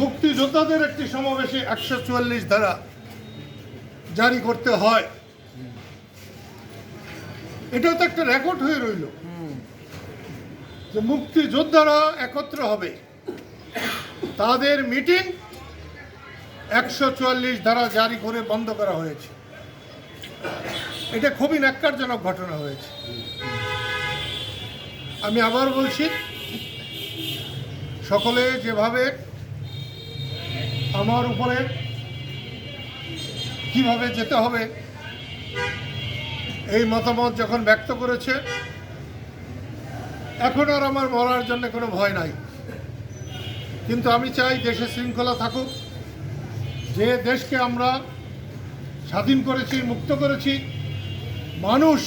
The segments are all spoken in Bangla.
মুক্তিযোদ্ধাদের একটি সমাবেশে একশো চুয়াল্লিশ ধারা জারি করতে হয়। এটাও তো একটা রেকর্ড হয়ে রইল যে মুক্তিযোদ্ধারা একত্র হবে। তাদের মিটিং একশো চুয়াল্লিশ ধারা জারি করে বন্ধ করা হয়েছে। এটা খুবই ন্যাক্কারজনক ঘটনা হয়েছে। আমি আবার বলছি, সকলে যেভাবে আমার উপরে কীভাবে যেতে হবে? এই মতামত যখন ব্যক্ত করেছে, এখন আর আমার মরার জন্য কোনো ভয় নাই। কিন্তু আমি চাই দেশে শৃঙ্খলা থাকুক, যে দেশকে আমরা স্বাধীন করেছি, মুক্ত করেছি, মানুষ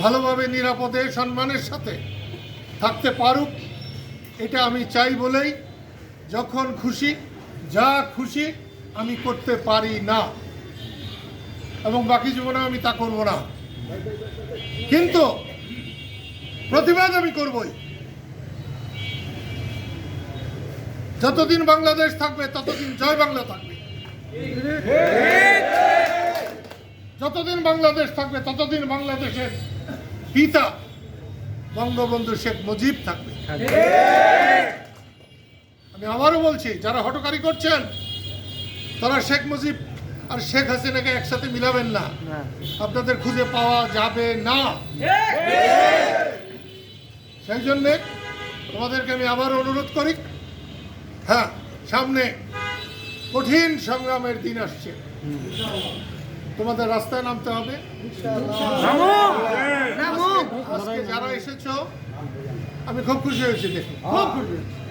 ভালোভাবে, নিরাপদে, সম্মানের সাথে থাকতে পারুক, এটা আমি চাই বলেই যখন খুশি যা খুশি আমি করতে পারি না। এবং বাকি জীবনে আমি তা করব না। কিন্তু প্রতিবাদ আমি করবই। যতদিন বাংলাদেশ থাকবে, ততদিন জয় বাংলা থাকবে। যতদিন বাংলাদেশ থাকবে, ততদিন বাংলাদেশের পিতা বঙ্গবন্ধু শেখ মুজিব থাকবে। আমি আবারও বলছি যারা হটকারি করছেন তারা শেখ মুজিব আর শেখ হাসিনাকে একসাথে মিলাবেন না। আপনাদের খুঁজে পাওয়া যাবে না। সেই জন্যে তোমাদেরকে আমি আবারও অনুরোধ করি হ্যাঁ সামনে কঠিন সংগ্রামের দিন আসছে। তোমাদের রাস্তায় নামতে হবে। আজকে যারা এসেছ আমি খুব খুশি হয়েছি দেখে। খুব খুশি হয়েছি।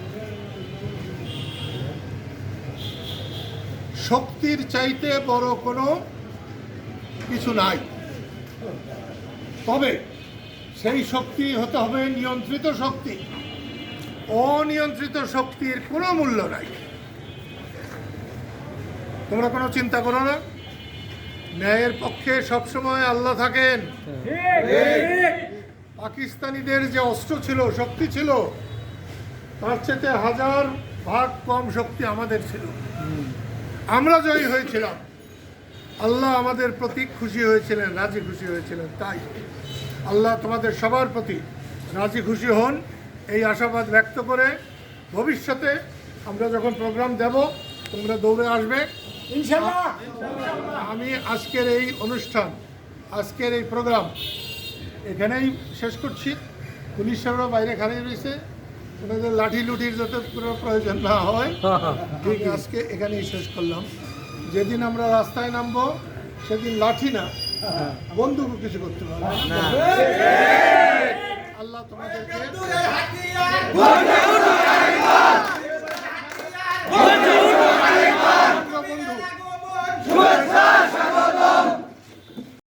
শক্তির চাইতে বড় কোনো কিছু নাই। তবে সেই শক্তি হতে হবে নিয়ন্ত্রিত শক্তি। অনিয়ন্ত্রিত শক্তির কোনো মূল্য নাই। তোমরা কোনো চিন্তা করো না। ন্যায়ের পক্ষে সবসময় আল্লাহ থাকেন। পাকিস্তানিদের যে অস্ত্র ছিল, শক্তি ছিল, তার চেয়ে হাজার ভাগ কম শক্তি আমাদের ছিল। আমরা জয়ী হয়েছিলাম। আল্লাহ আমাদের প্রতি খুশি হয়েছিলেন রাজি খুশি হয়েছিলেন তাই। আল্লাহ তোমাদের সবার প্রতি রাজি খুশি হন। এই আশাবাদ ব্যক্ত করে ভবিষ্যতে আমরা যখন প্রোগ্রাম দেব তোমরা দৌড়ে আসবে। আমি আজকের এই অনুষ্ঠান আজকের এই প্রোগ্রাম এখানেই শেষ করছি। পুলিশরা বাইরে খাড়িয়ে রয়েছে। ওনাদের লাঠি লুটির যাতে কোনো প্রয়োজন না হয় ঠিক আজকে এখানেই শেষ করলাম। যেদিন আমরা রাস্তায় নামবো সেদিন লাঠি না বন্ধুকে কিছু করতে পারব